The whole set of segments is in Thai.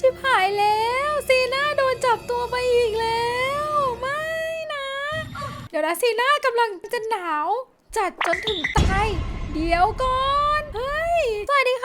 ชิบหายแล้วซีน่าโดนจับตัวไปอีกแล้ว ไม่นะ เดี๋ยวนะซีน่ากำลังจะหนาว จัดจนถึงตาย เดี๋ยวก่อน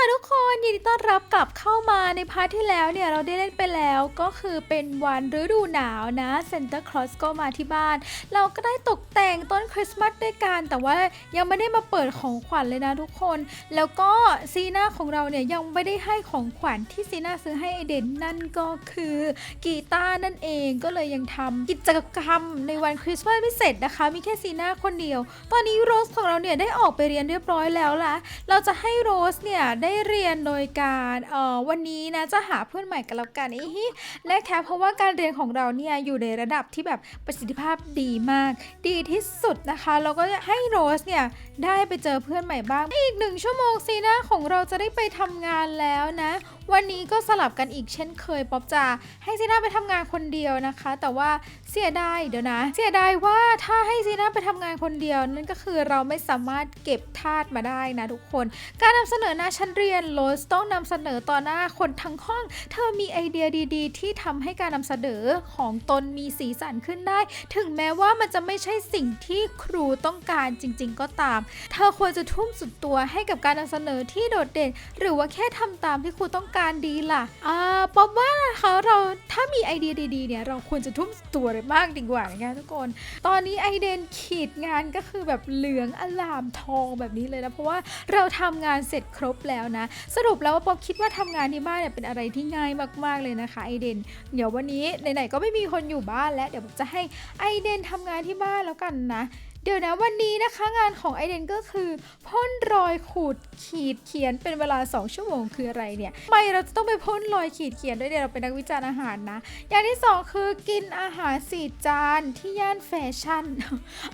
ค่ะทุกคนยินดีต้อนรับกลับเข้ามาในพาร์ทที่แล้วเนี่ยเราได้เล่นไปแล้วก็คือเป็นวันฤดูหนาวนะเซน t ต c คลอสก็มาที่บ้าน เราก็ได้ตกแต่งต้นคริสต์มาสด้วยกัน แต่ว่ายังไม่ได้มาเปิดของขวัญเลยนะทุกคน แล้วก็ซีน่าของเราเนี่ยยังไม่ได้ให้ของขวัญที่ซีน่าซื้อให้ไอเดนนั่นก็คือกีตาร์นั่นเองก็เลยยังทำกิจกรรมในวันคริสต์มาสไม่เสร็จนะคะ มีแค่ซีน่าคนเดียว ตอนนี้โรสของเราเนี่ยได้ออกไปเรียนเรียบร้อยแล้วละเราจะให้โรสเนี่ยได้ได้เรียนโดยการเอ่อวันนี้นะจะหาเพื่อนใหม่กันแล้วกันอีฮิและแค่เพราะว่าการเรียนของเราเนี่ยอยู่ในระดับที่แบบประสิทธิภาพดีมาก ดีที่สุดนะคะเราก็จะให้โรสเนี่ยได้ไปเจอเพื่อนใหม่บ้าง อีกหนึ่งชั่วโมงซีน่าของเราจะได้ไปทำงานแล้วนะ วันนี้ก็สลับกันอีกเช่นเคยป๊อปจาให้ซีน่าไปทำงานคนเดียวนะคะ แต่ว่าเสียดายเดี๋ยวนะ เสียดายว่าถ้าให้ซีน่าไปทำงานคนเดียว นั่นก็คือเราไม่สามารถเก็บธาตุมาได้นะทุกคน การนำเสนอหน้าชั้นเรียนโรสต้องนำเสนอต่อหน้าคนทั้งห้อง เธอมีไอเดียดีๆ ที่ทำให้การนำเสนอของตนมีสีสันขึ้นได้ ถึงแม้ว่ามันจะไม่ใช่สิ่งที่ครูต้องการจริง ๆ ก็ตาม เธอควรจะทุ่มสุดตัวให้กับการนำเสนอที่โดดเด่น หรือว่าแค่ทำตามที่ครูต้องการการดีล่ะอ่าป๊อบว่านะคะเราถ้ามีไอเดียดีๆเนี่ยเราควรจะทุ่มตัวเลยมากดีกว่านะคะทุกคน ตอนนี้ไอเดนขีดงานก็คือแบบเหลืองอลามทองแบบนี้เลยนะเพราะว่าเราทำงานเสร็จครบแล้วนะ สรุปแล้วว่าป๊อบคิดว่าทำงานที่บ้านเนี่ยเป็นอะไรที่ง่ายมากๆเลยนะคะไอเดนเดี๋ยววันนี้ไหนๆก็ไม่มีคนอยู่บ้านแล้วเดี๋ยวผมจะให้ไอเดนทำงานที่บ้านแล้วกันนะ เดี๋ยวนะวันนี้นะคะงานของไอเดนก็คือพ่นรอยขูดขีดเขียนเป็นเวลา 2 ชั่วโมงคืออะไรเนี่ยทำไมเราจะต้องไปพ่นรอยขีดเขียนด้วยเดี๋ยวเราเป็นนักวิจารณ์อาหารนะ อย่างที่สองคือกินอาหารสี่จานที่ย่านแฟชั่น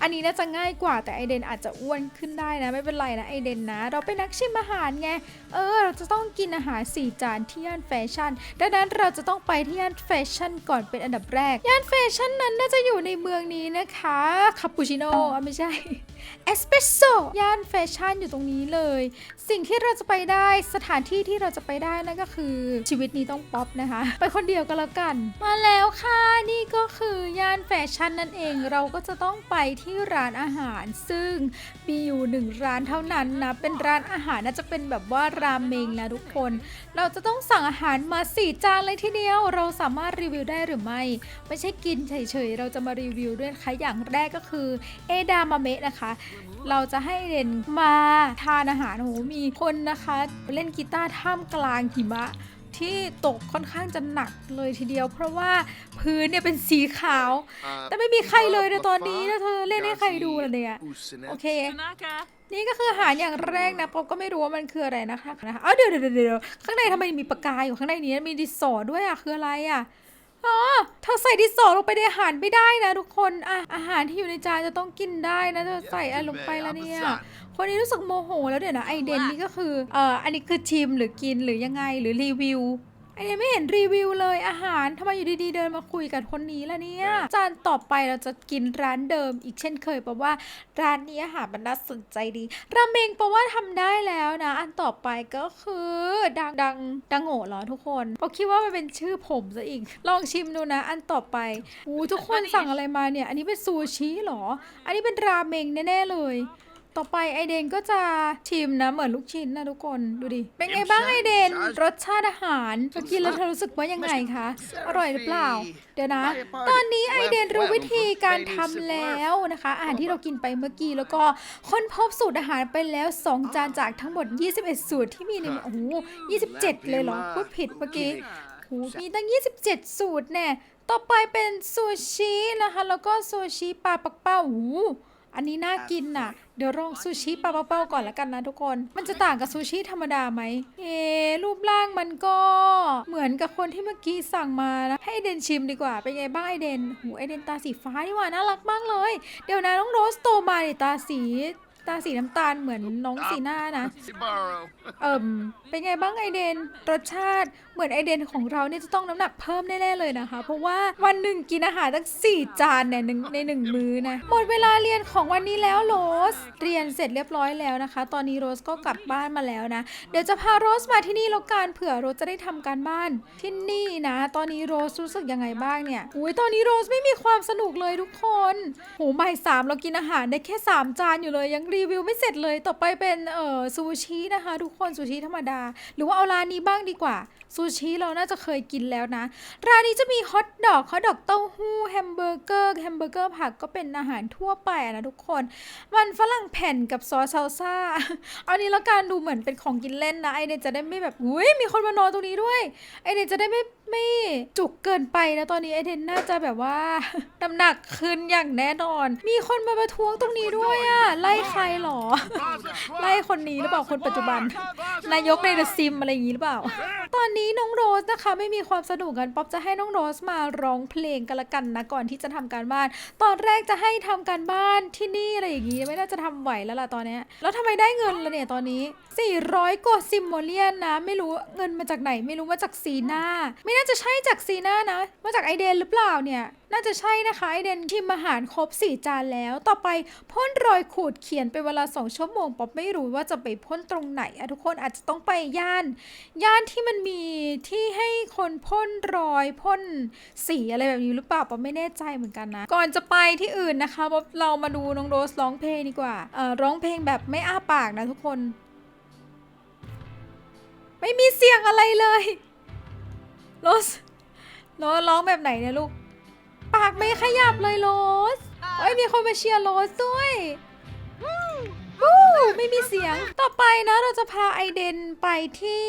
อันนี้น่าจะง่ายกว่าแต่ไอเดนอาจจะอ้วนขึ้นได้นะไม่เป็นไรนะไอเดนนะ เราเป็นนักชิมอาหารไงเออเราจะต้องกินอาหารสี่จานที่ย่านแฟชั่น ดังนั้นเราจะต้องไปที่ย่านแฟชั่นก่อนเป็นอันดับแรก ย่านแฟชั่นนั้นน่าจะอยู่ในเมืองนี้นะคะคาปูชิโน่ไม่ใช่เอสเปรสโซย่านแฟชั่นอยู่ตรงนี้เลย สิ่งที่เราจะไปได้สถานที่ที่เราจะไปได้นั่นก็คือชีวิตนี้ต้องป๊อปนะคะ ไปคนเดียวก็แล้วกัน มาแล้วค่ะนี่ก็คือย่านแฟชั่นนั่นเอง เราก็จะต้องไปที่ร้านอาหาร ซึ่งมีอยู่หนึ่งร้านเท่านั้นนะเป็นร้านอาหารน่าจะเป็นแบบว่าราเมงนะทุกคน เราจะต้องสั่งอาหารมาสี่จานเลยทีเดียว เราสามารถรีวิวได้หรือไม่ ไม่ใช่กินเฉยๆเราจะมารีวิวด้วยนะคะอย่างแรกก็คือเอดามาเมะนะคะ เราจะให้เรนมาทานอาหารโอ้โหมีคนนะคะ เล่นกีตาร์ท่ามกลางหิมะที่ตกค่อนข้างจะหนักเลยทีเดียว เพราะว่าพื้นเนี่ยเป็นสีขาว แต่ไม่มีใครเลยในตอนนี้นะเธอเล่นให้ใครดูล่ะเนี่ยโอเค Tanaka. นี่ก็คืออาหารอย่างแรกนะป๊อปก็ไม่รู้ว่ามันคืออะไรนะคะนะคะเอาเดี๋ยวเดี๋ยวเดี๋ยวเดี๋ยวข้างในทำไมมีปากกาอยู่ข้างในนี้มีดินสอด้วยอะคืออะไรอะ อ๋อเธอใส่ดินสอลงไปในอาหารไม่ได้นะทุกคนอะอาหารที่อยู่ในจานจะต้องกินได้นะเธอใส่อะไรลงไปแล้วเนี่ย คนนี้รู้สึกโมโห แล้วเดี๋ยวนะไอเดนนี่ก็คือเอ่ออันนี้คือชิมหรือกินหรือยังไงหรือรีวิวไอเดนไม่เห็นรีวิวเลยอาหารทำไมอยู่ดีๆเดินมาคุยกับคนนี้ล่ะเนี่ยจานต่อไปเราจะกินร้านเดิมอีกเช่นเคยเพราะว่าร้านนี้อาหารมันน่าสนใจดีราเมงเพราะว่าทำได้แล้วนะ อันต่อไปก็คือดังดังดังโง่เหรอทุกคนเพราะคิดว่ามันเป็นชื่อผมซะอีก ลองชิมดูนะ อันต่อไปอู้ทุกคนสั่งอะไรมาเนี่ย อันนี้เป็นซูชิเหรอ อันนี้เป็นราเมงแน่ๆเลย ต่อไปไอเดนก็จะชิมนะเหมือนลูกชิ้นนะทุกคนดูดิ เป็นไงบ้างไอเดนรสชาติอาหารเธอกินแล้วเธอรู้สึกว่ายังไงคะ อร่อยหรือเปล่า เดี๋ยวนะ ตอนนี้ไอเดนรู้วิธีการทำแล้วนะคะ อาหารที่เรากินไปเมื่อกี้แล้วก็ค้นพบสูตรอาหารไปแล้ว 2 จานจากทั้งหมด 21 สูตรที่มีในโอ้โห27 เลยเหรอพูดผิดเมื่อกี้โอ้โหมีตั้ง 27 สูตรแน่ต่อไปเป็นซูชินะคะ แล้วก็ซูชิปลาปักเป้าโอ้โห อันนี้น่ากินน่ะ เดี๋ยวลองซูชิปลาปักเป้าก่อนละกันนะทุกคน มันจะต่างกับซูชิธรรมดาไหม เอะรูปร่างมันก็ เหมือนกับคนที่เมื่อกี้สั่งมานะให้ไอเดนชิมดีกว่า เป็นไงบ้างไอเดนโหไอเดนตาสีฟ้านี่หว่าน่ารักมากเลย เดี๋ยวนะน้องโรสโตมาดิตาสีตาสีน้ำตาลเหมือนน้องสีหน้านะ Borrow. เอิ่มเป็นไงบ้างไอเดนรสชาติ เหมือนไอเดนของเราเนี่ยจะต้องน้ำหนักเพิ่มแน่ๆเลยนะคะ เพราะว่าวันหนึ่งกินอาหารตั้งสี่จานเนี่ยหนึ่งในหนึ่งมื้อนะ หมดเวลาเรียนของวันนี้แล้วโรส เรียนเสร็จเรียบร้อยแล้วนะคะ ตอนนี้โรสก็กลับบ้านมาแล้วนะ เดี๋ยวจะพาโรสมาที่นี่แล้วกันเผื่อโรสจะได้ทำการบ้านที่นี่นะ ตอนนี้โรสรู้สึกยังไงบ้างเนี่ย อุ้ยตอนนี้โรสไม่มีความสนุกเลยทุกคน โหบ่สามเรากินอาหารได้แค่สามจานอยู่เลยยังรีวิวไม่เสร็จเลย ต่อไปเป็นเอ่อซูชินะคะ ทุกคนซูชิธรรมดา หรือว่าเอาร้านนี้บ้างดีกว่าซูชิเราน่าจะเคยกินแล้วนะ ร้านนี้จะมีฮอทดอกฮอทดอกเต้าหู้แฮมเบอร์เกอร์แฮมเบอร์เกอร์ผักก็เป็นอาหารทั่วไปนะทุกคน มันฝรั่งแผ่นกับซอสซาลซ่าอันนี้แล้วการดูเหมือนเป็นของกินเล่นนะไอเดนจะได้ไม่แบบอุ้ยมีคนมานอนตรงนี้ด้วยไอเดนจะได้ไม่ ไม่จุกเกินไปนะตอนนี้ไอเดนน่าจะแบบว่าน้ำหนักขึ้นอย่างแน่นอน มีคนมาประท้วงตรงนี้ด้วยอะไล่ใครหรอ ไล่คนนี้หรือเปล่าคนปัจจุบัน นายกในเดอะซิมอะไรอย่างนี้หรือเปล่า ตอนนี้น้องโรสนะคะไม่มีความสนุกกันป๊อปจะให้น้องโรสมาร้องเพลงกันละกันนะก่อนที่จะทำการบ้าน ตอนแรกจะให้ทำการบ้านที่นี่อะไรอย่างงี้ไม่น่าจะทำไหวแล้วล่ะตอนนี้แล้วทำไมได้เงินละเนี่ยตอนนี้ 400กว่าซิมโมเลียนนะ ไม่รู้เงินมาจากไหน ไม่รู้มาจากซีน่าไม่น่าจะใช่จากซีน่านะ มาจากไอเดนหรือเปล่าเนี่ย น่าจะใช่นะคะ ไอเดนชิมอาหารครบ 4 จานแล้ว ต่อไปพ่นรอยขูดเขียนเป็นเวลา 2 ชั่วโมงป๊อปไม่รู้ว่าจะไปพ่นตรงไหนอะทุกคนอาจจะต้องไปย่าน ย่านที่มันมีที่ให้คนพ่นรอยพ่นสีอะไรแบบนี้หรือเปล่าป๊อปไม่แน่ใจเหมือนกันนะ ก่อนจะไปที่อื่นนะคะป๊อปเรามาดูน้องโรสร้องเพลงดีกว่าเอ่อร้องเพลงแบบไม่อ้าปากนะทุกคน ไม่มีเสียงอะไรเลยโรสโรสร้องแบบไหนเนี่ยลูก ปากไม่ขยับเลยโรสเอ้ยมีคนมาเชียร์โรสด้วยวู้ไม่มีเสียง ต่อไปนะเราจะพาไอเดนไปที่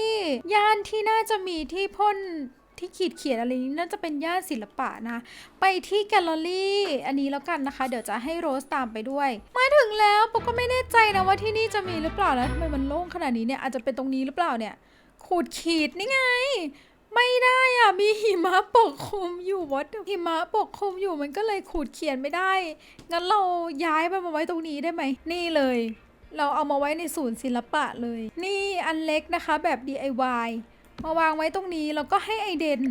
ย่านที่น่าจะมีที่พ่น ที่ขีดเขียนอะไรนี้น่าจะเป็นย่านศิลปะนะ ไปที่แกลเลอรี่ อันนี้แล้วกันนะคะ เดี๋ยวจะให้โรสตามไปด้วย มาถึงแล้วปกก็ไม่แน่ใจนะว่าที่นี่จะมีหรือเปล่านะทำไมมันโล่งขนาดนี้เนี่ยอาจจะเป็นตรงนี้หรือเปล่าเนี่ยขูดขีดนี่ไง ไม่ได้อะมีหิมะปกคลุมอยู่วัดหิมะปกคลุมอยู่มันก็เลยขูดเขียนไม่ได้ งั้นเราย้ายมันมาไว้ตรงนี้ได้ไหมนี่เลยเราเอามาไว้ในศูนย์ศิลปะเลย นี่อันเล็กนะคะแบบ DIY มาวางไว้ตรงนี้แล้วก็ให้ไอเดน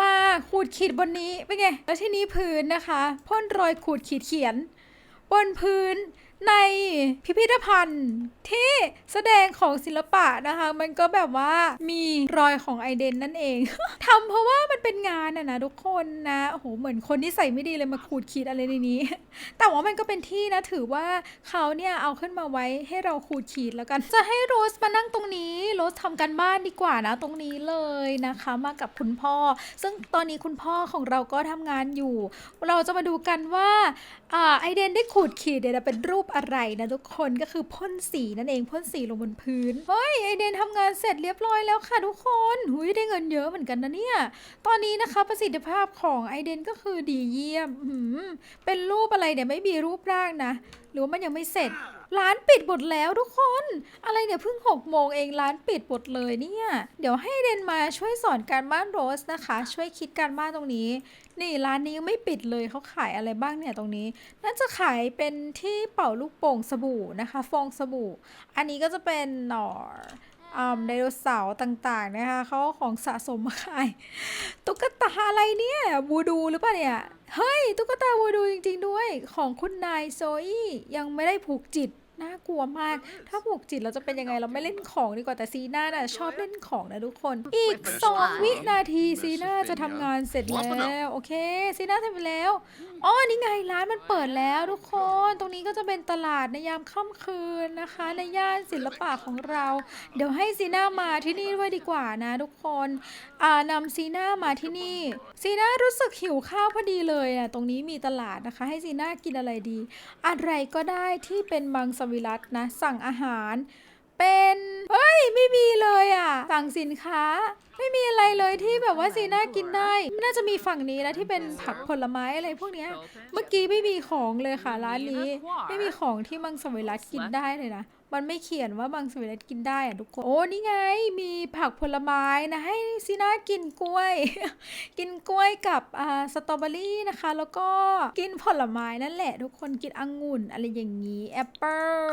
มาขูดขีดบนนี้เป็นไงแล้วที่นี้พื้นนะคะพ่นรอยขูดขีดเขียน บนพื้น ในพิพิธภัณฑ์ที่แสดงของศิลปะนะคะ มันก็แบบว่ามีรอยของไอเดนนั่นเองทำเพราะว่ามันเป็นงานอะนะทุกคนนะโอ้โหเหมือนคนที่ใส่ไม่ดีเลยมาขูดขีดอะไรในนี้ แต่ว่ามันก็เป็นที่นะถือว่าเขาเนี่ยเอาขึ้นมาไว้ให้เราขูดขีดแล้วกัน จะให้โรสมานั่งตรงนี้โรสทำกันบ้านดีกว่านะตรงนี้เลยนะคะ มากับคุณพ่อ ซึ่งตอนนี้คุณพ่อของเราก็ทำงานอยู่ เราจะมาดูกันว่าไอเดนได้ขูดขีดเนี่ยวเป็นรูปอะไรนะทุกคนก็คือพ่นสีนั่นเองพ่นสีลงบนพื้นเฮ้ยไอเดนทำงานเสร็จเรียบร้อยแล้วค่ะทุกคนหุยได้เงินเยอะเหมือนกันนะเนี่ยตอนนี้นะคะประสิทธิภาพของไอเดนก็คือดีเยี่ยมหืมเป็นรูปอะไรเนี่ยไม่มีรูปร่างนะ หรือว่ามันยังไม่เสร็จ ร้านปิดหมดแล้วทุกคน อะไรเนี่ยเพิ่งหกโมงเองร้านปิดหมดเลยเนี่ย เดี๋ยวให้เดนมาช่วยสอนการบ้านโรสนะคะ ช่วยคิดการบ้านตรงนี้ นี่ร้านนี้ยังไม่ปิดเลยเขาขายอะไรบ้างเนี่ยตรงนี้ น่าจะขายเป็นที่เป่าลูกโป่งสบู่นะคะ ฟองสบู่ อันนี้ก็จะเป็นหนออืมไดโนเสาร์ต่างๆนะคะเขาของสะสมมาขายตุ๊กตาอะไรเนี่ยวูดูหรือเปล่าเนี่ย เฮ้ย ตุ๊กตาวูดูจริง ๆ ด้วย ของคุณนายโซอี้ยังไม่ได้ผูกจิต ลัวมาก ถ้าผูกจิตเราจะเป็นยังไงเราไม่เล่นของดีกว่าแต่ซีน่าน่ะชอบเล่นของนะทุกคน อีกสองวินาทีซีน่าจะทำงานเสร็จแล้ว โอเคซีน่าทำไปแล้ว อ๋อนี่ไงร้านมันเปิดแล้วทุกคน ตรงนี้ก็จะเป็นตลาดในยามค่ำคืนนะคะ ในย่านศิลปะของเรา เดี๋ยวให้ซีน่ามาที่นี่ด้วยดีกว่านะ ทุกคนอ่านำซีน่ามาที่นี่ซีน่ารู้สึกหิวข้าวพอดีเลยนะตรงนี้มีตลาดนะคะ ให้ซีน่ากินอะไรดี อะไรก็ได้ที่เป็นมังสวิรัตนะ สั่งอาหาร เป็นเฮ้ยไม่มีเลยอะสั่งสินค้า ไม่มีอะไรเลยที่แบบว่าซีน่ากินได้ น่าจะมีฝั่งนี้นะที่เป็นผักผลไม้อะไรพวกเนี้ยเมื่อกี้ไม่มีของเลยค่ะร้านนี้ ไม่มีของที่มังสวิรัตกินได้เลยนะ มันไม่เขียนว่ามังสวิรัตกินได้อะทุกคน โอ้ นี่ไง มีผักผลไม้นะ ให้ซีน่ากินกล้วย กินกล้วยกับอ่าสตรอเบอรี่นะคะ แล้วก็กินผลไม้นั่นแหละ ทุกคน กินองุ่นอะไรอย่างนี้แอปเปิล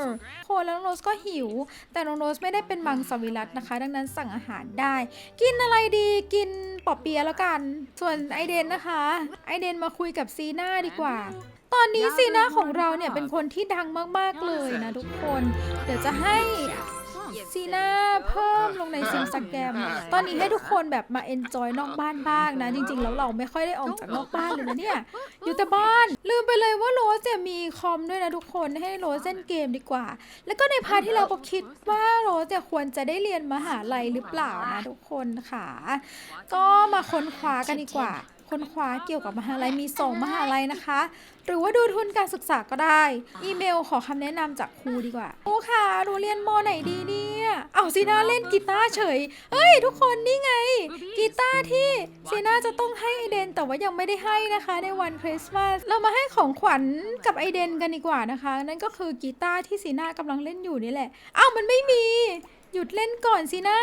โคแล้วน้องโรสก็หิว แต่น้องโรสไม่ได้เป็นมังสวิรัตนะคะ ดังนั้นสั่งอาหารได้ กินอะไรดีกินปอเปียะแล้วกัน ส่วนไอเดนนะคะ ไอเดนมาคุยกับซีน่าดีกว่า อนนี้ซีน่าของเราเนี่ยเป็นคนที่ดังมาก ๆ เลยนะทุกคน เดี๋ยวจะให้ซีน่าเพิ่มลงในซิมสแกรมตอนนี้ให้ทุกคนแบบมาเอนจอยนอกบ้านบ้างนะ จริง ๆ แล้วเราไม่ค่อยได้ออกจากนอกบ้านเลยนะเนี่ย อยู่แต่บ้าน ลืมไปเลยว่าโรสจะมีคอมด้วยนะทุกคนให้โรสเล่นเกมดีกว่า แล้วก็ในพาร์ทที่เราก็คิดว่าโรสจะควรจะได้เรียนมหาลัยหรือเปล่านะทุกคนค่ะ ก็มาค้นคว้ากันดีกว่าค้นคว้าเกี่ยวกับมหาลัยมีส่งมหาลัยนะคะ หรือว่าดูทุนการศึกษาก็ได้ อีเมลขอคำแนะนำจากครูดีกว่าครูค่ะหนูเรียนมไหนดีเนี่ยเอาซีน่าเล่นกีตาร์เฉย เอ้ย ทุกคนนี่ไง กีตาร์ที่ซีน่าจะต้องให้ไอเดนแต่ว่ายังไม่ได้ให้นะคะในวันคริสต์มาสเรามาให้ของขวัญกับไอเดนกันดีกว่านะคะ นั่นก็คือกีตาร์ที่ซีน่ากำลังเล่นอยู่นี่แหละอ้าวมันไม่มี หยุดเล่นก่อนสินะ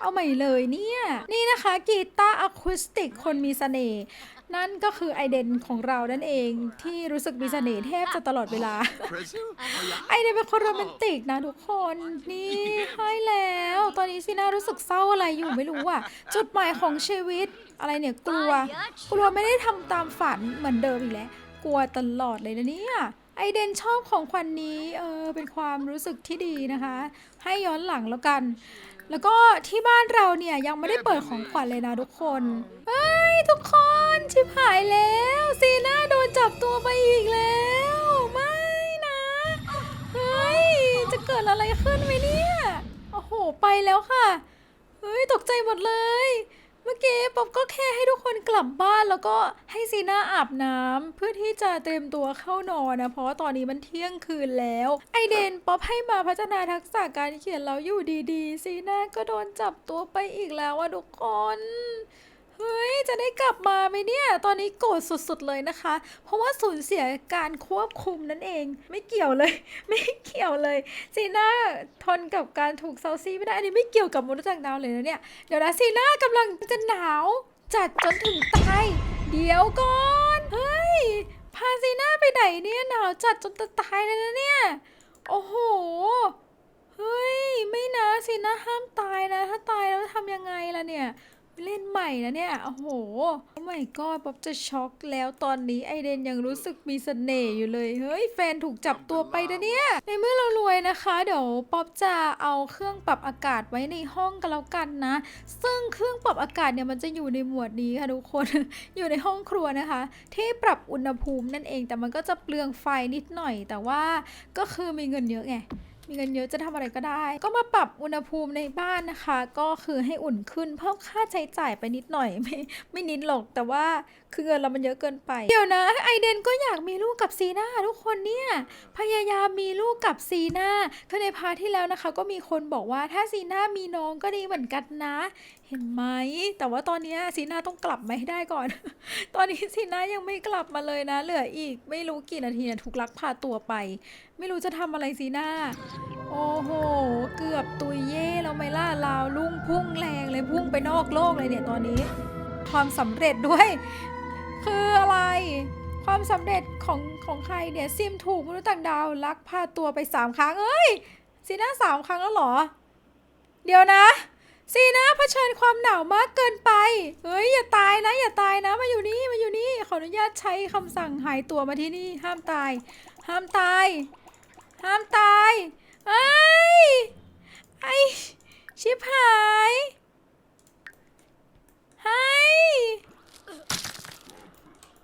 เอาใหม่เลยเนี่ย นี่นะคะกีตาร์อะคูสติกคนมีเสน่ห์ นั่นก็คือไอเดนของเรานั่นเองที่รู้สึกมีเสน่ห์แทบจะตลอดเวลา ไอเดนเป็นคนโรแมนติกนะทุกคนนี่ให้แล้ว ตอนนี้ซีน่ารู้สึกเศร้าอะไรอยู่ไม่รู้อะจุดหมายของชีวิตอะไรเนี่ยกลัว กลัวไม่ได้ทำตามฝันเหมือนเดิมอีกแล้ว กลัวตลอดเลยนะเนี่ยไอเดนชอบของขวัญนนี้เออเป็นความรู้สึกที่ดีนะคะ ให้ย้อนหลังแล้วกัน แล้วก็ที่บ้านเราเนี่ยยังไม่ได้เปิดของขวัญเลยนะทุกคนเฮ้ย ทุกคนชิบหายแล้ว ซีน่าโดนจับตัวไปอีกแล้ว ไม่นะ เฮ้ย จะเกิดอะไรขึ้นไหมเนี่ย โอ้โห ไปแล้วค่ะ เฮ้ย ตกใจหมดเลย เมื่อกี้ป๊อบก็แค่ให้ทุกคนกลับบ้านแล้วก็ให้ซีน่าอาบน้ำเพื่อที่จะเตรียมตัวเข้านอนนะ เพราะว่าตอนนี้มันเที่ยงคืนแล้ว ไอเดนป๊อบให้มาพัฒนาทักษะการเขียนแล้วอยู่ดีๆ ซีน่าก็โดนจับตัวไปอีกแล้วอะทุกคน ฮ้ย จะได้กลับมาไหมเนี่ย ตอนนี้โกรธสุดๆเลยนะคะ เพราะว่าสูญเสียการควบคุมนั่นเอง ไม่เกี่ยวเลย ไม่เกี่ยวเลยซีน่าทนกับการถูกเซาซีไม่ได้ อันนี้ไม่เกี่ยวกับมนุษย์ต่างดาวเลยนะเนี่ย เดี๋ยวนะซีน่ากำลังจะหนาวจัดจนถึงตาย เดี๋ยวก่อน เฮ้ย พาซีน่าไปไหนเนี่ยหนาวจัดจนจะตายเลยนะเนี่ย โอ้โห เฮ้ย ไม่นะซีน่าห้ามตายนะ ถ้าตายแล้วทำยังไงล่ะเนี่ย เล่นใหม่นะเนี่ย โอ้โห โอ้ my god ป๊อบจะช็อกแล้วตอนนี้ไอเดนยังรู้สึกมีเสน่ห์อยู่เลย เฮ้ย แฟนถูกจับตัวไปนะเนี่ย ในเมื่อเรารวยนะคะ เดี๋ยวป๊อบจะเอาเครื่องปรับอากาศไว้ในห้องกันแล้วกันนะ ซึ่งเครื่องปรับอากาศเนี่ยมันจะอยู่ในหมวดนี้ค่ะทุกคน อยู่ในห้องครัวนะคะ ที่ปรับอุณหภูมินั่นเอง แต่มันก็จะเปลืองไฟนิดหน่อย แต่ว่าก็คือมีเงินเยอะไง มีเงินเยอะจะทำอะไรก็ได้ ก็มาปรับอุณหภูมิในบ้านนะคะ ก็คือให้อุ่นขึ้นเพิ่มค่าใช้จ่ายไปนิดหน่อยไม่ไม่นิดหรอกแต่ว่าคือเงินเรามันเยอะเกินไป เดี๋ยวนะไอเดนก็อยากมีลูกกับซีน่าทุกคนเนี่ยพยายามมีลูกกับซีน่าคือในพาร์ทที่แล้วนะคะ ก็มีคนบอกว่าถ้าซีน่ามีน้องก็ดีเหมือนกันนะ เห็นไหมแต่ว่าตอนนี้ซีน่าต้องกลับมาให้ได้ก่อน ตอนนี้ซีน่ายังไม่กลับมาเลยนะ เหลืออีกไม่รู้กี่นาทีนี่ยถูกลักพาตัวไป ไม่รู้จะทำอะไรซีน่าโอ้โห เกือบตุยเย่แล้วไม่ล่ะลาวลุ่งพุ่งแรงเลยพุ่งไปนอกโลกเลยเนี่ยตอนนี้ ความสำเร็จด้วย คืออะไร ความสำเร็จของของใครเนี่ยซิมถูกมนุษย์ต่างดาวลักพาตัวไปสามครั้งเอ้ยซีน่าสามครั้งแล้วหรอ เดี๋ยวนะซีน่าเผชิญความหนาวมากเกินไปเฮ้ยอย่าตายนะ อย่าตายนะมาอยู่นี่มาอยู่นี่ขออนุญาตใช้คำสั่งหายตัวมาที่นี่ห้ามตาย ห้ามตาย ห้ามตาย ไอ้ยไอ้ชิบหายไอ้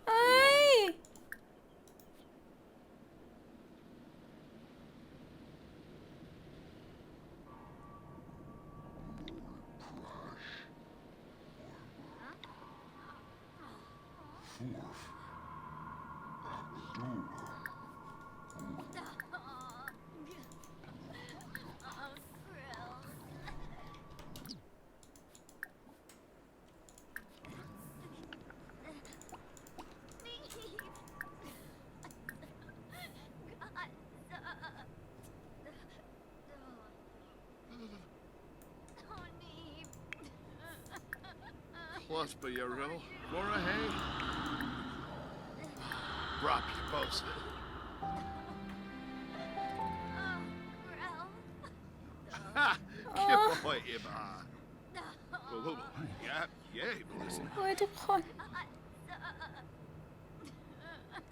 ไอ้ย plus Bayaril. Flora, hey? Rob, you both. Ha! Good boy, Iba. Whoa, whoa, whoa. Yeah, yeah, Melissa. เฮ้ยทุกคน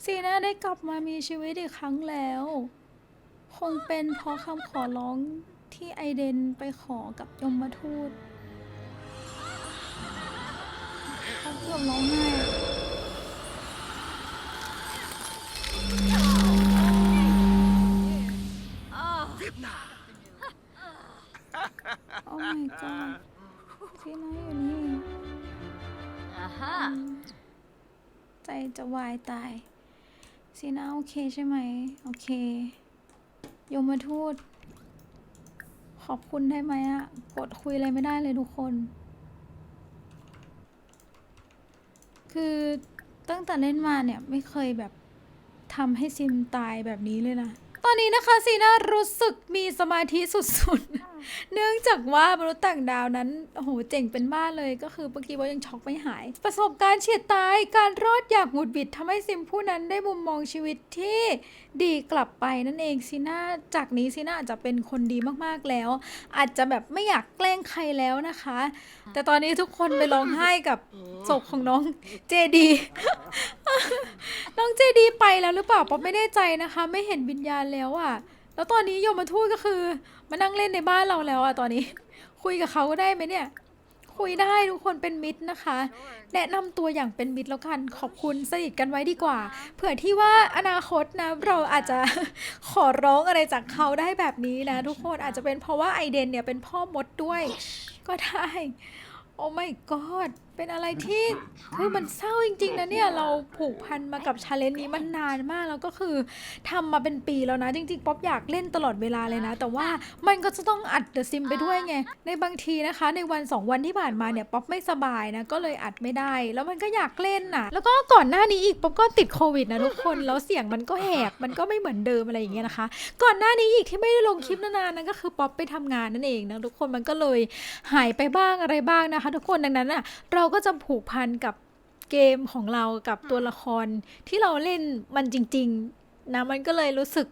ซีน่าได้กลับมามีชีวิตอีกครั้งแล้ว คงเป็นเพราะคำขอร้องที่ไอเดนไปขอกับยมทูต เขาเกือบร้องไห้โอ้ my god ซีน่าอยู่นี่ Aha. ใจจะวายตายซีน่าโอเคใช่ไหม โอเค ยมทูต ขอบคุณได้ไหมอะกดคุยอะไรไม่ได้เลยทุกคน คือตั้งแต่เล่นมาเนี่ยไม่เคยแบบทำให้ซิมตายแบบนี้เลยนะ ตอนนี้นะคะซีน่ารู้สึกมีสมาธิสุดๆเนื่องจากว่ามนุษย์ต่างดาวนั้นโอ้โหเจ๋งเป็นบ้าเลยก็คือเมื่อกี้ว่ายังช็อกไม่หาย ประสบการณ์เฉียดตายการรอดอย่างหงุดหวิดทำให้ซิมผู้นั้นได้มุมมองชีวิตที่ดีกลับไปนั่นเองซีน่าจากนี้ซีน่าอาจจะเป็นคนดีมากๆแล้ว อาจจะแบบไม่อยากแกล้งใครแล้วนะคะ แต่ตอนนี้ทุกคนไปร้องไห้กับศพของน้องเจดีน้องเจดีไปแล้วหรือเปล่าป๊อปไม่แน่ใจนะคะ ไม่เห็นวิญญาณแล้วอะแล้วตอนนี้ยมทูตก็คือ มานั่งเล่นในบ้านเราแล้วอะตอนนี้ คุยกับเขาได้ไหมเนี่ย คุยได้ทุกคนเป็นมิตรนะคะ แนะนำตัวอย่างเป็นมิตรแล้วกันขอบคุณสนิทกันไว้ดีกว่า เผื่อที่ว่าอนาคตนะเราอาจจะ ขอร้องอะไรจากเขาได้แบบนี้นะ ทุกคนอาจจะเป็นเพราะว่าไอเดนเนี่ยเป็นพ่อมดด้วย ก็ได้ โอ้ my god เป็นอะไรที่คือมันเศร้าจริงๆนะเนี่ยเราผูกพันมากับชาเลนจ์นี้มันนานมากแล้วก็คือทำมาเป็นปีแล้วนะจริงๆป๊อปอยากเล่นตลอดเวลาเลยนะ แต่ว่ามันก็จะต้องอัดเดอะซิมไปด้วยไงในบางทีนะคะ ในวันสองวันที่ผ่านมาเนี่ยป๊อปไม่สบายนะก็เลยอัดไม่ได้ แล้วมันก็อยากเล่นน่ะ แล้วก็ก่อนหน้านี้อีกป๊อปก็ติดโควิดนะทุกคนแล้วเสียงมันก็แหบมันก็ไม่เหมือนเดิมอะไรอย่างเงี้ยนะคะ ก่อนหน้านี้อีกที่ไม่ได้ลงคลิปนานๆนั่นก็คือป๊อปไปทำงานนั่นเองนะทุกคนมันก็เลยหายไปบ้างอะไรบ้างนะคะ ทุกคนดังนั้นอะเราก็จะผูกพันกับเกมของเรากับตัวละครที่เราเล่นมันจริง ๆ นะ มันก็เลยรู้สึก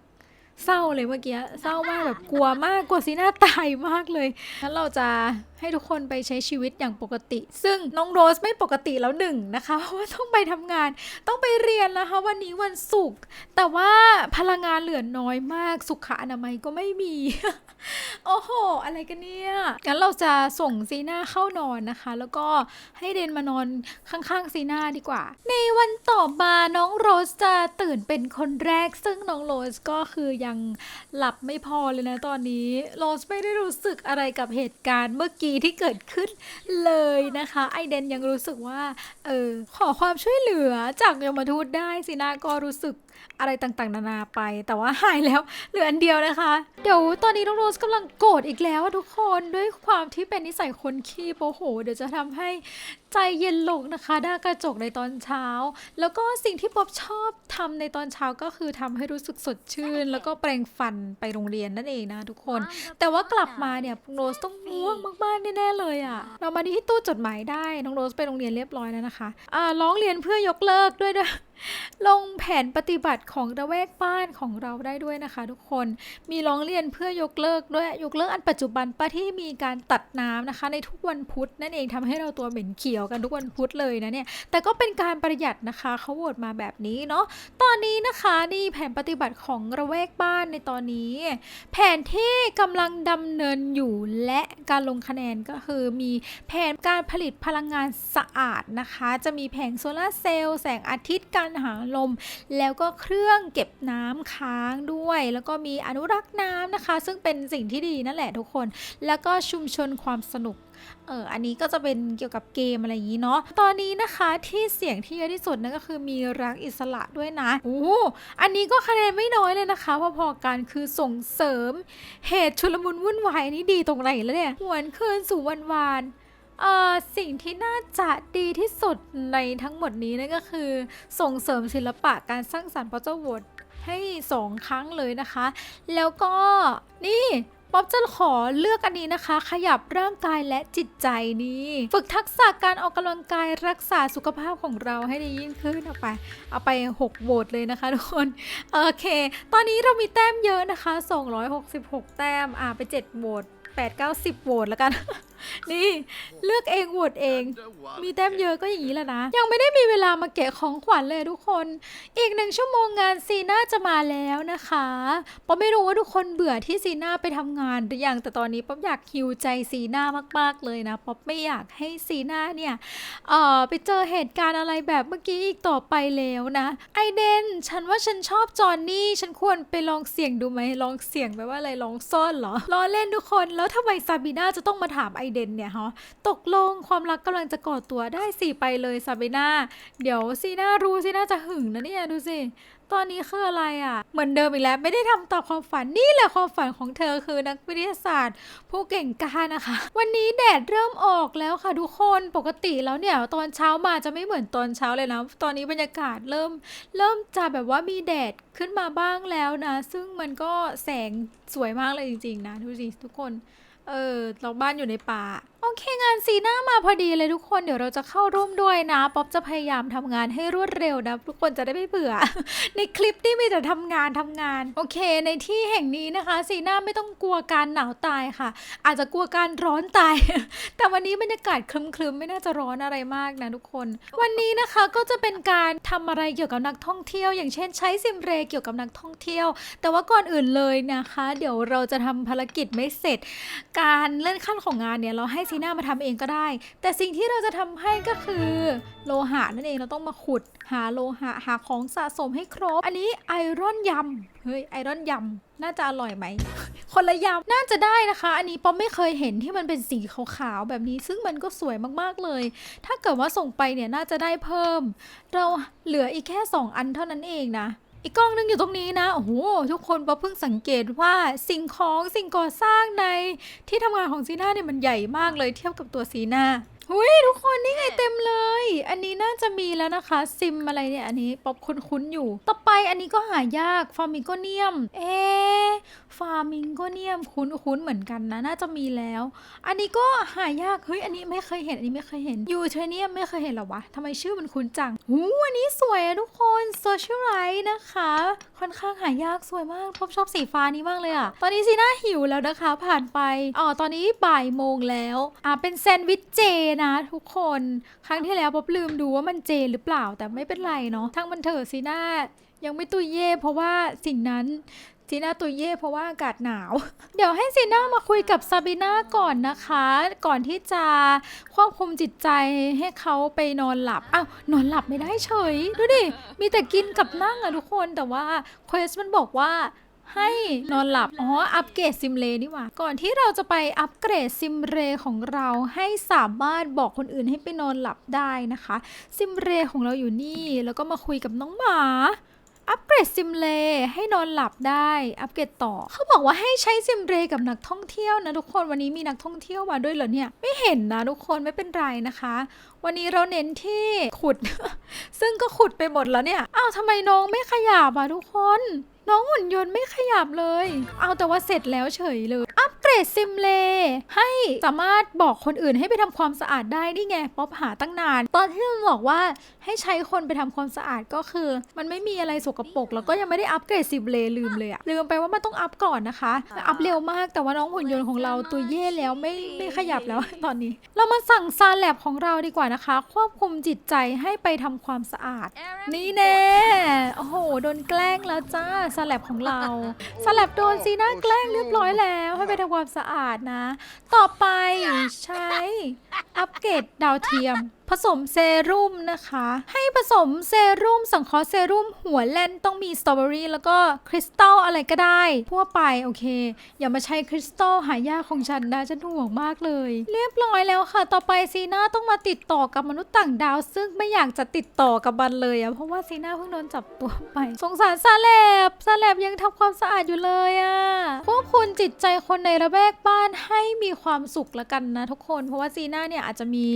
เศร้าเลยเมื่อกี้เศร้ามากแบบกลัวมากกลัวซีน่าตายมากเลยงั้นเราจะให้ทุกคนไปใช้ชีวิตอย่างปกติ ซึ่งน้องโรสไม่ปกติแล้วหนึ่งนะคะเพราะว่าต้องไปทำงาน ต้องไปเรียนนะคะ วันนี้วันศุกร์แต่ว่าพลังงานเหลือน้อยมากสุขอนามัยก็ไม่มี โอ้โห อะไรกันเนี่ยงั้นเราจะส่งซีน่าเข้านอนนะคะ แล้วก็ให้เดนมานอนข้างๆซีน่าดีกว่า ในวันต่อมาน้องโรสจะตื่นเป็นคนแรก ซึ่งน้องโรสก็คือยังหลับไม่พอเลยนะตอนนี้โรสไม่ได้รู้สึกอะไรกับเหตุการณ์เมื่อกี้ที่เกิดขึ้นเลยนะคะไอเดนยังรู้สึกว่าเออขอความช่วยเหลือจากยมทูตได้สินะก็รู้สึก อะไรต่างๆ นานาไป แต่ว่าหายแล้วเหลืออันเดียวนะคะ เดี๋ยวตอนนี้น้องโรสกำลังโกรธอีกแล้วอะทุกคนด้วยความที่เป็นนิสัยคนขี้โมโห เดี๋ยวจะทำให้ใจเย็นลงนะคะหน้ากระจกในตอนเช้า แล้วก็สิ่งที่ป๊อบชอบทำในตอนเช้าก็คือทำให้รู้สึกสดชื่น แล้วก็แปรงฟันไปโรงเรียนนั่นเองนะทุกคน แต่ว่ากลับมาเนี่ยโรสต้องง่วงมากๆแน่ๆเลยอะ่ะ เรามาที่ตู้จดหมายได้น้องโรสไปโรงเรียนเรียบร้อยแล้วนะคะอ่าร้องเรียนเพื่อยกเลิกด้วยด้วยลงแผนปฏิบัติของระแวกบ้านของเราได้ด้วยนะคะ ทุกคนมีร้องเรียนเพื่อยกเลิกด้วยยกเลิกอันปัจจุบันป้าที่มีการตัดน้ำนะคะ ในทุกวันพุธนั่นเองทำให้เราตัวเหม็นเขียวกันทุกวันพุธเลยนะเนี่ยแต่ก็เป็นการประหยัดนะคะเขาโหวตมาแบบนี้เนาะตอนนี้นะคะนี่แผนปฏิบัติของระแวกบ้านในตอนนี้ แผนที่กำลังดำเนินอยู่และการลงคะแนนก็คือมีแผนการผลิตพลังงานสะอาดนะคะ จะมีแผงโซลาร์เซลล์แสงอาทิตย์การหาลม แล้วก็เครื่องเก็บน้ำค้างด้วย แล้วก็มีอนุรักษ์น้ำนะคะ ซึ่งเป็นสิ่งที่ดีนั่นแหละทุกคน แล้วก็ชุมชนความสนุกเอออันนี้ก็จะเป็นเกี่ยวกับเกมอะไรอย่างนี้เนาะ ตอนนี้นะคะที่เสียงที่เยอะที่สุดนั่นก็คือมีรักอิสระด้วยนะ โอ้อันนี้ก็คะแนนไม่น้อยเลยนะคะพอๆกันคือส่งเสริม เหตุชุลมุนวุ่นวายอันนี้ดีตรงไหนแล้วเนี่ยหวนคืนสู่วันวาน เอ่อสิ่งที่น่าจะดีที่สุดในทั้งหมดนี้นั่นก็คือ ส่งเสริมศิลปะการสร้างสรรค์พอเจ้าโหวตให้สองครั้งเลยนะคะ แล้วก็นี่ป๊อบจะขอเลือกอันนี้นะคะ ขยับร่างกายและจิตใจนี่ฝึกทักษะการออกกำลังกายรักษาสุขภาพของเราให้ดียิ่งขึ้นเอาไป เอาไป 6 โหวตเลยนะคะทุกคนโอเค ตอนนี้เรามีแต้มเยอะนะคะ 266 แต้มอ่าไป 7 โหวต 8 9 10โหวตแล้วกัน นี่เลือกเองโหวตเอง มีแต้มเยอะก็อย่างนี้แหละนะ ยังไม่ได้มีเวลามาแกะของขวัญเลยทุกคน อีกหนึ่งชั่วโมงงานซีน่าจะมาแล้วนะคะป๊อปไม่รู้ว่าทุกคนเบื่อที่ซีน่าไปทำงานหรือยังแต่ตอนนี้ป๊อปอยากฮิวใจซีน่ามากๆเลยนะป๊อปไม่อยากให้ซีน่าเนี่ยเอ่อไปเจอเหตุการณ์อะไรแบบเมื่อกี้อีกต่อไปแล้วนะไอเดนฉันว่าฉันชอบจอนนี่ฉันควรไปลองเสี่ยงดูไหมลองเสี่ยงแปลว่าอะไรลองซ่อนเหรอล้อเล่นทุกคนแล้วทำไมซาบีน่าจะต้องมาถามไอเดนเนี่ยฮะตกลงความรักกำลังจะก่อตัวได้สิไปเลยซาบีน่าเดี๋ยวซีน่ารู้ซีน่าจะหึงนะเนี่ยดูสิ ตอนนี้คืออะไรอะ่ะ เหมือนเดิมอีกแล้วไม่ได้ทำตามความฝันนี่แหละความฝันของเธอคือนักวิทยาศาสตร์ ผู้เก่งกาจนะคะ วันนี้แดดเริ่มออกแล้วค่ะทุกคนปกติแล้วเนี่ยตอนเช้ามาจะไม่เหมือนตอนเช้าเลยนะ ตอนนี้บรรยากาศเริ่ม เริ่มจะแบบว่ามีแดดขึ้นมาบ้างแล้วนะ ซึ่งมันก็แสงสวยมากเลยจริงๆนะดูสิทุกคนเออเราบ้านอยู่ในป่า โอเคงานซีน่ามาพอดีเลยทุกคนเดี๋ยวเราจะเข้าร่วมด้วยนะ ป๊อปจะพยายามทำงานให้รวดเร็วนะ ทุกคนจะได้ไม่เบื่อ ในคลิปนี่มีแต่ทำงานทำงาน โอเค ในที่แห่งนี้นะคะซีน่าไม่ต้องกลัวการหนาวตายค่ะ อาจจะกลัวการร้อนตาย แต่วันนี้บรรยากาศคลึมๆ ไม่น่าจะร้อนอะไรมากนะทุกคน วันนี้นะคะก็จะเป็นการทำอะไรเกี่ยวกับนักท่องเที่ยว อย่างเช่น ใช้ซิมเรเกี่ยวกับนักท่องเที่ยว แต่ว่าก่อนอื่นเลยนะคะ เดี๋ยวเราจะทำภารกิจไม่เสร็จ การเลื่อนขั้นของงานเนี่ยเราให้ซีน่ามาทำเองก็ได้ แต่สิ่งที่เราจะทำให้ก็คือโลหะนั่นเองเราต้องมาขุดหาโลหะหาของสะสมให้ครบ อันนี้ไอรอนยำเฮ้ยไอรอนยำน่าจะอร่อยไหมคนละยำน่าจะได้นะคะ อันนี้ป๊อปไม่เคยเห็นที่มันเป็นสีขาวๆแบบนี้ ซึ่งมันก็สวยมากๆเลย ถ้าเกิดว่าส่งไปเนี่ยน่าจะได้เพิ่ม เราเหลืออีกแค่ 2 อันเท่านั้นเองนะ อีกกล้องหนึงอยู่ตรงนี้นะ โอ้โห ทุกคนป๊อเพิ่งสังเกตว่าสิ่งของสิ่งก่อสร้างในที่ทำงานของซีน่าเนี่ยมันใหญ่มากเลยเทียบกับตัวซีน่า หุยทุกคนนี่ไงเต็มเลย อันนี้น่าจะมีแล้วนะคะ ซิมอะไรเนี่ย อันนี้ป๊อปคุ้นๆอยู่ ต่อไปอันนี้ก็หายากฟาร์มิงโกเนียม เอ๊ะฟาร์มิงโกเนียมคุ้นๆเหมือนกันนะ น่าจะมีแล้ว อันนี้ก็หายาก เฮ้ย อันนี้ไม่เคยเห็น อันนี้ไม่เคยเห็นยูเทเนียมไม่เคยเห็นเหรอวะทำไมชื่อมันคุ้นจัง หู อันนี้สวยอะทุกคนโซเชียลไลท์นะคะ ค่อนข้างหายากสวยมากพบชอบสีฟ้านี้มากเลยอะตอนนี้ซีน่าหิวแล้วนะคะ ผ่านไป อ๋อ ตอนนี้บ่ายโมงแล้ว อ่าเป็นแซนด์วิชเจนะทุกคน ครั้งที่แล้วป๊อบลืมดูว่ามันเจหรือเปล่าแต่ไม่เป็นไรเนาะทั้งมันเถอะซีน่ายังไม่ตุยเย่เพราะว่าสิ่งนั้นซีน่าตุยเย่เพราะว่าอากาศหนาว เดี๋ยวให้ซีน่ามาคุยกับซาบิน่าก่อนนะคะ ก่อนที่จะควบคุมจิตใจให้เขาไปนอนหลับอ้าวนอนหลับไม่ได้เฉย ดูดิ มีแต่กินกับนั่งอะทุกคนแต่ว่าเควสมันบอกว่า ให้นอนหลับ อ๋อ อัปเกรดซิมเลนี่หว่า ก่อนที่เราจะไปอัปเกรดซิมเรของเราให้สามารถบอกคนอื่นให้ไปนอนหลับได้นะคะ ซิมเรของเราอยู่นี่ แล้วก็มาคุยกับน้องหมาอัปเกรดซิมเลให้นอนหลับได้ อัปเกรดต่อ เขาบอกว่าให้ใช้ซิมเรกับนักท่องเที่ยวนะทุกคนวันนี้มีนักท่องเที่ยวมาด้วยเหรอเนี่ย ไม่เห็นนะทุกคนไม่เป็นไรนะคะ วันนี้เราเน้นที่ขุด ซึ่งก็ขุดไปหมดแล้วเนี่ยอ้าวทำไมน้องไม่ขยับอะทุกคน น้องหุ่นยนต์ไม่ขยับเลย เอาแต่ว่าเสร็จแล้วเฉยเลย อัปเกรดซิมเลให้สามารถบอกคนอื่นให้ไปทำความสะอาดได้นี่ไง ป๊อปหาตั้งนาน ตอนที่มันบอกว่าให้ใช้คนไปทำความสะอาดก็คือ มันไม่มีอะไรสกปรกแล้วก็ยังไม่ได้อัปเกรดซิมเลลืมเลยอะลืมไปว่ามันต้องอัปก่อนนะคะ อัปเร็วมากแต่ว่าน้องหุ่นยนต์ของเราตัวเย่แล้วไม่ไม่ขยับแล้วตอนนี้ เรามาสั่งซาแลบของเราดีกว่านะคะ ควบคุมจิตใจให้ไปทำความสะอาด นี่แน่โอ้โหโดนแกล้งแล้วจ้าสลับของเรา สลับโดนซีน่าแกล้งเรียบร้อยแล้วให้ไปทำความสะอาดนะ ต่อไปใช้อัปเกรดดาวเทียม ผสมเซรุ่มนะคะ ให้ผสมเซรุ่มสังเคราะห์เซรุ่มหัวแล่นต้องมีสตรอเบอรี่แล้วก็คริสตัลอะไรก็ได้ทั่วไปโอเค อย่ามาใช้คริสตัลหายากของฉันนะฉันห่วงมากเลย เรียบร้อยแล้วค่ะ ต่อไปซีน่าต้องมาติดต่อกับมนุษย์ต่างดาว ซึ่งไม่อยากจะติดต่อกับมันเลยอะเพราะว่าซีน่าเพิ่งโดนจับตัวไป สงสารซาแลบซาแลบยังทำความสะอาดอยู่เลยอะควบคุมจิตใจคนในระแวกบ้านให้มีความสุขละกันนะทุกคน เพราะว่าซีน่าเนี่ยอาจจะมี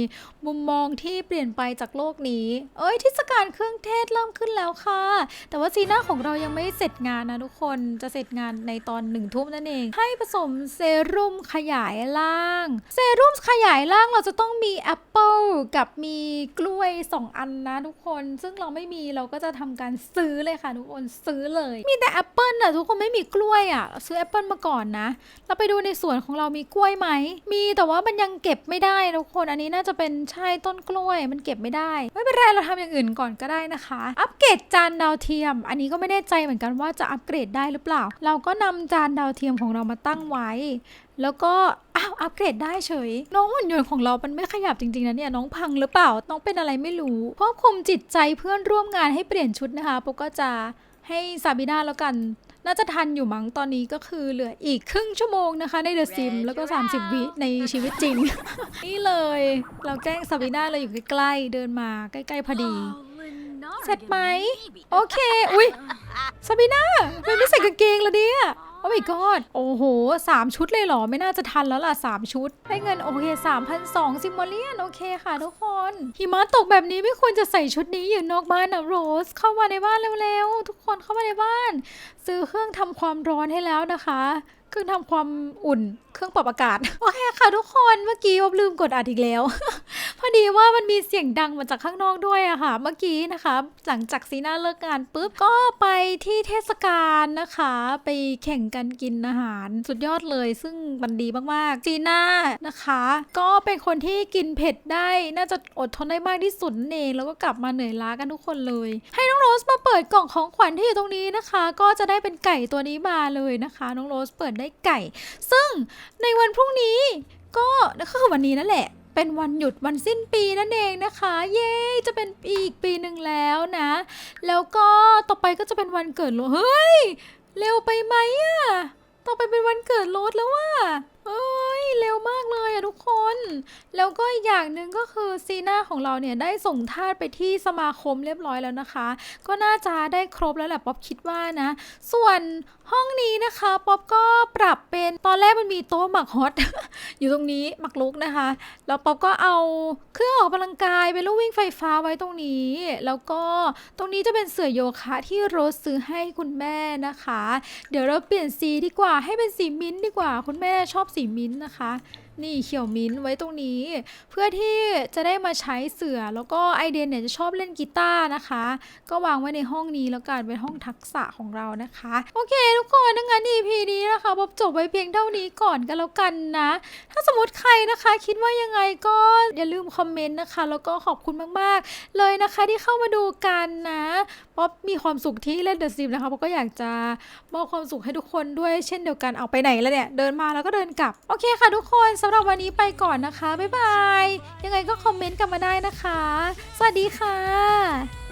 มุมมองที่เปลี่ยนไปจากโลกนี้ เอ้ยเทศกาลเครื่องเทศเริ่มขึ้นแล้วค่ะ แต่ว่าซีน่าของเรายังไม่เสร็จงานนะทุกคนจะเสร็จงานในตอนหนึ่งทุ่มนั่นเอง ให้ผสมเซรุ่มขยายล่าง เซรุ่มขยายล่างเราจะต้องมีแอปเปิลกับมีกล้วย 2 อันนะทุกคน ซึ่งเราไม่มีเราก็จะทำการซื้อเลยค่ะทุกคนซื้อเลย มีแต่แอปเปิลอะทุกคนไม่มีกล้วยอะซื้อแอปเปิลมาก่อนนะ เราไปดูในสวนของเรามีกล้วยไหม มีแต่ว่ามันยังเก็บไม่ได้ทุกคนอันนี้น่าจะเป็นใช่ต้นกล้วย มันเก็บไม่ได้ ไม่เป็นไรเราทำอย่างอื่นก่อนก็ได้นะคะ อัปเกรดจานดาวเทียม อันนี้ก็ไม่แน่ใจเหมือนกันว่าจะอัปเกรดได้หรือเปล่า เราก็นำจานดาวเทียมของเรามาตั้งไว้ แล้วก็อ้าวอัปเกรดได้เฉย น้องหุ่นยนต์ของเรา มันไม่ขยับจริงๆนะเนี่ยน้องพังหรือเปล่า น้องเป็นอะไรไม่รู้ควบคุมจิตใจเพื่อนร่วมงานให้เปลี่ยนชุดนะคะปกก็จะ ให้ซาบิน่าแล้วกัน น่าจะทันอยู่มั้งตอนนี้ก็คือเหลืออีกครึ่งชั่วโมงนะคะในเดอะซิมแล้วก็ 30 วิในชีวิตจริง นี่เลยเราแกล้งซาบิน่าเลยอยู่ใกล้ๆเดินมาใกล้ๆพอดี เสร็จไหม โอเค อุ้ยซาบิน่ามันไม่ใส่กางเกงละเนี่ย โอ้ my god โอ้โหสามชุดเลยเหรอ ไม่น่าจะทันแล้วล่ะสามชุด ได้เงินโอเคสามพันสองซิมอลเลียนโอเคค่ะทุกคน หิมะตกแบบนี้ไม่ควรจะใส่ชุดนี้อยู่นอกบ้านนะโรส เข้ามาในบ้านเร็วๆ ทุกคนเข้ามาในบ้าน ซื้อเครื่องทำความร้อนให้แล้วนะคะ เครื่องทำความอุ่น เครื่องปรับอากาศ โอเคค่ะทุกคนเมื่อกี้อบลืมกดอัดอีกแล้ว พอดีว่ามันมีเสียงดังมาจากข้างนอกด้วยอะค่ะ เมื่อกี้นะคะ หลังจากซีน่าเลิกงานปุ๊บ ก็ไปที่เทศกาลนะคะ ไปแข่งกันกินอาหารสุดยอดเลย ซึ่งมันดีมากๆซีน่านะคะ ก็เป็นคนที่กินเผ็ดได้ น่าจะอดทนได้มากที่สุดนั่นเองแล้วก็กลับมาเหนื่อยล้ากันทุกคนเลย ให้น้องโรสมาเปิดกล่องของขวัญที่อยู่ตรงนี้นะคะ ก็จะได้เป็นไก่ตัวนี้มาเลยนะคะ น้องโรสเปิดได้ไก่ ซึ่งในวันพรุ่งนี้ก็คือวันนี้นั่นแหละเป็นวันหยุดวันสิ้นปีนั่นเองนะคะ เย้จะเป็นอีกปีหนึ่งแล้วนะ แล้วก็ต่อไปก็จะเป็นวันเกิดโรเฮ้ยเร็วไปไหมอะต่อไปเป็นวันเกิดโรสแล้วว่าเอ้ยเร็วมากเลยอะทุกคน แล้วก็อีกอย่างหนึ่งก็คือซีน่าของเราเนี่ยได้ส่งทาสไปที่สมาคมเรียบร้อยแล้วนะคะ ก็น่าจะได้ครบแล้วแหละป๊อปคิดว่านะ ส่วน ห้องนี้นะคะป๊อปก็ปรับเป็นตอนแรกมันมีโต๊ะหมักฮอตอยู่ตรงนี้หมักลุกนะคะ แล้วป๊อปก็เอาเครื่องออกกำลังกายเป็นลูกวิ่งไฟฟ้าไว้ตรงนี้ แล้วก็ตรงนี้จะเป็นเสื่อโยคะที่โรสซื้อให้คุณแม่นะคะ เดี๋ยวเราเปลี่ยนสีดีกว่าให้เป็นสีมิ้นท์ดีกว่าคุณแม่ชอบสีมิ้นท์นะคะ นี่เขียวมิ้นท์ไว้ตรงนี้ เพื่อที่จะได้มาใช้เสือแล้วก็ไอเดนเนี่ยจะชอบเล่นกีตาร์นะคะ ก็วางไว้ในห้องนี้แล้วกันเป็นห้องทักษะของเรานะคะ โอเค ทุกคนดังนั้น EP นี้นะคะบอบจบไว้เพียงเท่านี้ก่อนกันแล้วกันนะ ถ้าสมมติใครนะคะคิดว่ายังไงก็อย่าลืมคอมเมนต์นะคะ แล้วก็ขอบคุณมากๆ เลยนะคะที่เข้ามาดูกันนะ ป๊อบมีความสุขที่เล่นเดอะซิมนะคะเพราะก็อยากจะมอบความสุขให้ทุกคนด้วยเช่นเดียวกันเอาไปไหนแล้วเนี่ย เดินมาแล้วก็เดินกลับ โอเคค่ะทุกคนสำหรับวันนี้ไปก่อนนะคะ บ๊ายบาย ยังไงก็คอมเมนต์กันมาได้นะคะ สวัสดีค่ะ